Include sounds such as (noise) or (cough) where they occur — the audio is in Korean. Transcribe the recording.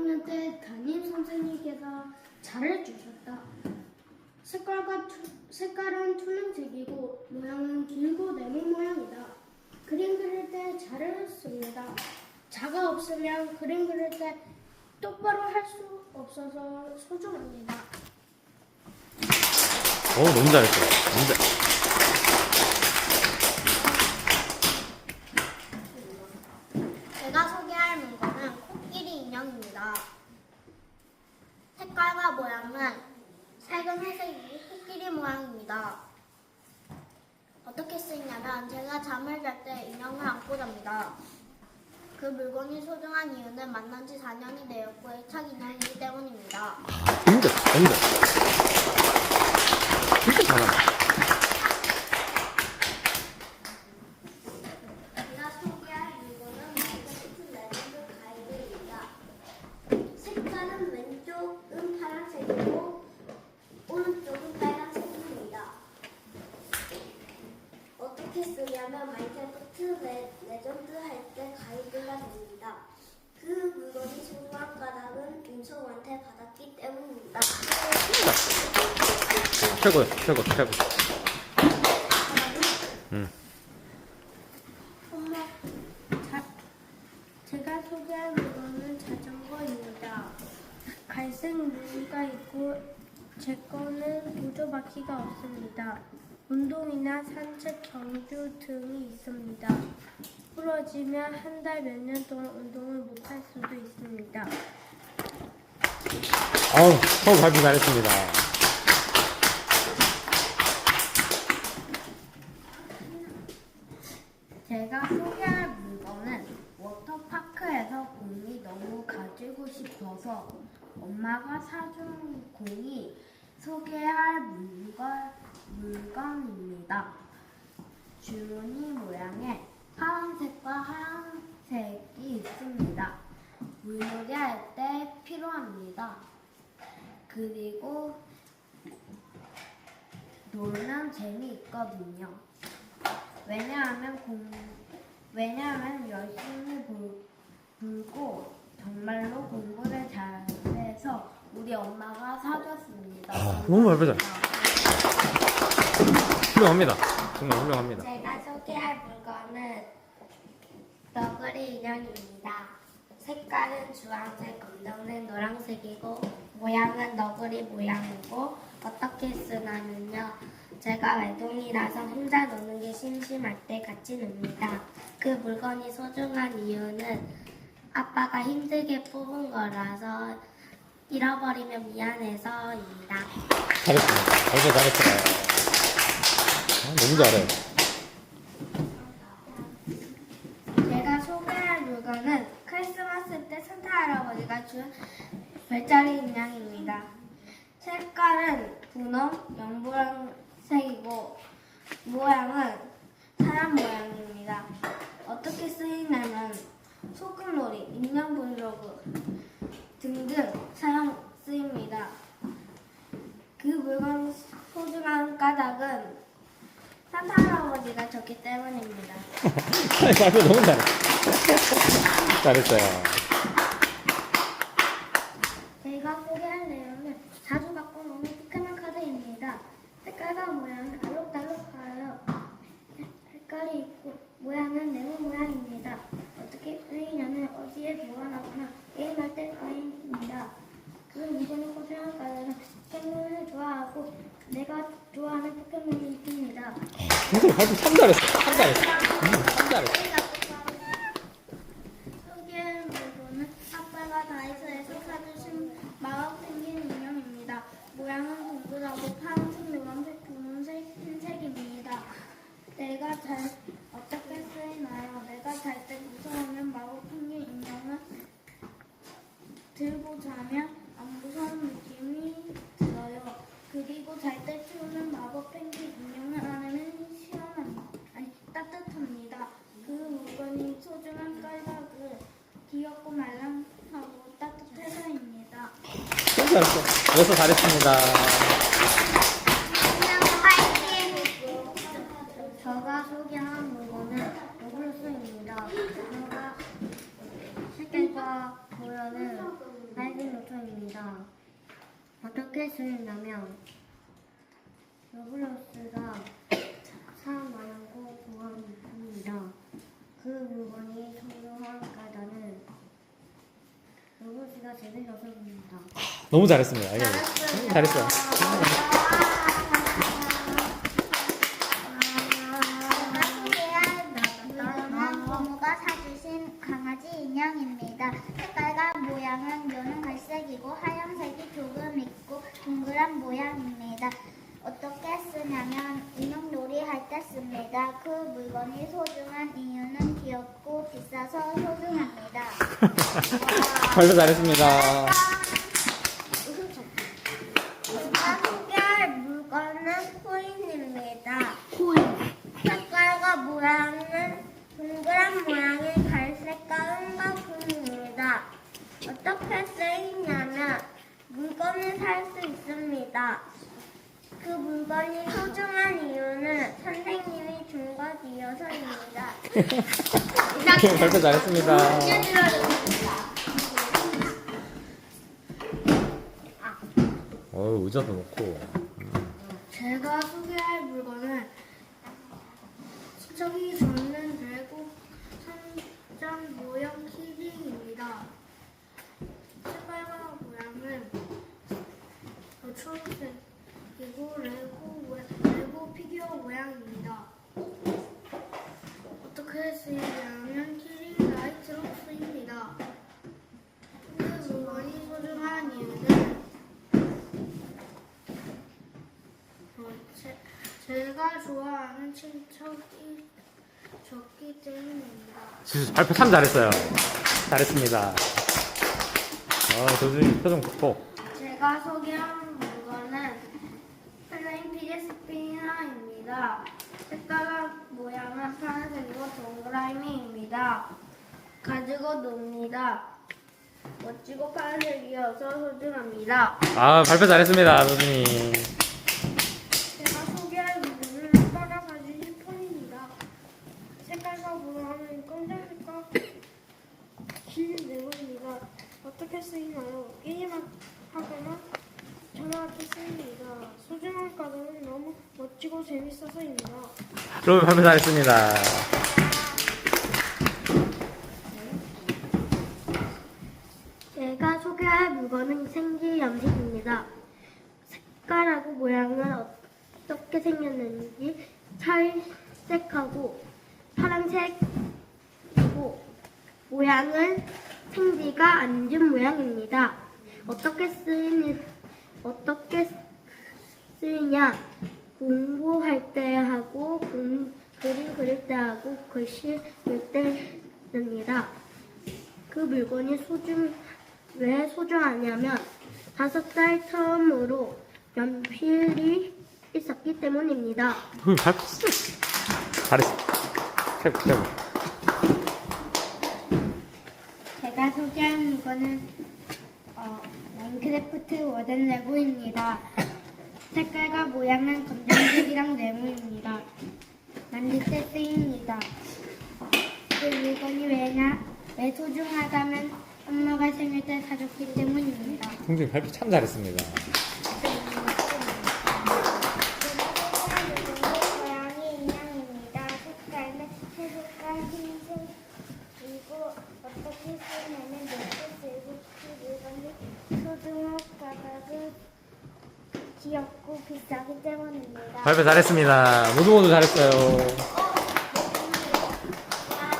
1학년 때 담임 선생님께서 잘해주셨다. 색깔과 투, 색깔은 투명색이고 모양은 길고 네모 모양이다. 그림 그릴 때 잘했습니다. 자가 없으면 그림 그릴 때 똑바로 할 수 없어서 소중합니다. 어, 너무 잘했어요. 너무 잘. 제가 소개할 물건은 코끼리 인형입니다. 색깔과 모양은 회색이 코끼리 모양입니다. 어떻게 쓰이냐면 제가 잠을 잘 때 인형을 안고 잡니다. 그 물건이 소중한 이유는 만난 지 4년이 되었고 애착 인형이기 때문입니다. 진짜, 너무 잘. 진짜 잘한다. 제가 소개할 물건은 마이크로프트 레전드 가이드입니다. 색깔은 왼쪽은 파란색이고 오른쪽은 빨간색입니다. 어떻게 쓰냐면 마이크로프트 레, 레전드 할 때 가이드가 됩니다. 그 물건이 소중한 까닭은 인성한테 받았기 때문입니다. 최고요, 최고, 최고. 응. 엄마, 자, 제가 소개할 물건은 자전거입니다. 갈색 무늬가 있고 제 거는 보조 바퀴가 없습니다. 운동이나 산책, 경주 등이 있습니다. 부러지면 한 달 몇 년 동안 운동을 못할 수도 있습니다. 아우, 처음 발표 잘했습니다. 제가 소개할 물건은 워터파크에서 공이 너무 가지고 싶어서 엄마가 사준 공이 소개할 물건, 물건입니다. 주머니 모양의 파란색과 하얀색이 있습니다. 물놀이 할 때 필요합니다. 그리고 놀면 재미있거든요. 왜냐하면 공 왜냐하면 열심히 불, 불고 정말로 공부를 잘해서 우리 엄마가 사줬습니다. 아, 너무 잘. 훌륭합니다. 정말 훌륭합니다. 제가 소개할 물건은 너구리 인형입니다. 색깔은 주황색, 검정색, 노란색이고 모양은 너구리 모양이고 어떻게 쓰냐면요. 제가 외동이라서 혼자 노는 게 심심할 때 같이 놉니다. 그 물건이 소중한 이유는 아빠가 힘들게 뽑은 거라서 잃어버리면 미안해서입니다. 잘했습니다. 발표 잘했어요. 아, 너무 잘해. 제가 소개할 물건은 크리스마스 때 산타 할아버지가 준 별자리 인형입니다. 색깔은 분홍, 연보라색이고 모양은 사람 모양입니다. 어떻게 쓰이냐면 소꿉놀이, 인형 브이로그 등등 사용 쓰입니다. 그 물건 소중한 까닭은 산타 할아버지가 줬기 때문입니다. (laughs) 발표 너무 잘해. 잘했어요. 제가 소개할 내용은 자주 갖고 노는 포켓몬 카드입니다. 색깔과 모양은 알록달록하여 색깔이 있고 모양은 네모 모양입니다. 어떻게 쓰이냐면 어디에 보관하거나 게임할 때 쓰입니다. 그 소중한 까닭은 생물을 좋아하고 내가 좋아하는 포켓몬이 있습니다. 진짜 발표 참 잘했어. 참 잘했어. 음, 참 잘했어. 소개할 물건은 아빠가 다이소에서 사주신 마법 생긴 인형입니다. 모양은 동그랗고 파란 잘했어. 여기서 잘했습니다. 저가 소개한 물건은 로블록스입니다. 저가 보여는 빨간 로토입니다. 어떻게 쓰인다면 로블록스가 너무 잘했습니다. 이거 음, 잘했어요. 물건은 부모가 사주신 강아지 인형입니다. 색깔과 모양은 요는 갈색이고 하얀색이 조금 있고 동그란 모양입니다. 어떻게 쓰냐면 인형 놀이 할 때 씁니다. 그 물건이 소중한 이유는 귀엽고 비싸서 소중합니다. 발표 잘했습니다. 제가 소개할 물건은 코인입니다. 코인. 색깔과 모양은 동그란 모양의 갈색과 은가품입니다. 어떻게 쓰이냐면 물건을 살 수 있습니다. 그 물건이 소중한 이유는 선생님이 준 것이어서입니다. 발표 잘했습니다. 어 의자도 놓고. 제가 소개할 물건은 친척이 적는 외국 천장 모형 키링입니다. 색깔과 모양은 초록색이고 레고, 모- 레고 피규어 모양입니다. 어떻게 쓰이냐면 키링 라이트로 쓰입니다. 그 물건이 소중한 이유는 어, 제, 제가 좋아하는 친척이 적기 때문입니다. 발표 참 잘했어요. 잘했습니다. 어 도준이 표정 좋고. 제가 소개한 스피너입니다. 색깔과 모양은 파란색이고 동그라미입니다. 가지고 놉니다. 멋지고 파란색이어서 소중합니다. 아 발표 잘했습니다 도준이. 제가 소개할 물건은 아빠가 사준 휴폰입니다. 색깔과 모양은 검정색과 긴 네모입니다. 어떻게 쓰이나요? 게임하거나 전화기 쓰입니다. 소중한 가격은 너무 멋지고 재밌어서입니다. 여러분 발표 잘했습니다. 제가 소개할 물건은 생기 염색입니다. 색깔하고 모양은 어떻게 생겼는지 찰색하고 파란색이고 모양은 생지가 앉은 모양입니다. 어떻게 쓰니 어떻게 쓰이냐 공부할 때 하고 공, 그림 그릴 때 하고 글씨 쓸 때 씁니다. 그 물건이 소중 왜 소중하냐면 다섯 살 처음으로 연필이 있었기 때문입니다. 음, 잘했어. 최고 최고. 제가 소개할 물건은 어, 마인크래프트 워든 레고입니다. 색깔과 모양은 검정색이랑 네모입니다. 만들 때 쓰입니다. 그 물건이 왜냐? 왜 소중하다면 엄마가 생일 때 사줬기 때문입니다. 동준이 발표 참 잘했습니다. 고양이 인형입니다. 색깔은 회색과 흰색 이고 어떻게 쓰냐면 몇개 그 물건이 소중한 가격은 귀엽고 비싸기 때문입니다. 발표 잘했습니다. 모두 모두 잘했어요.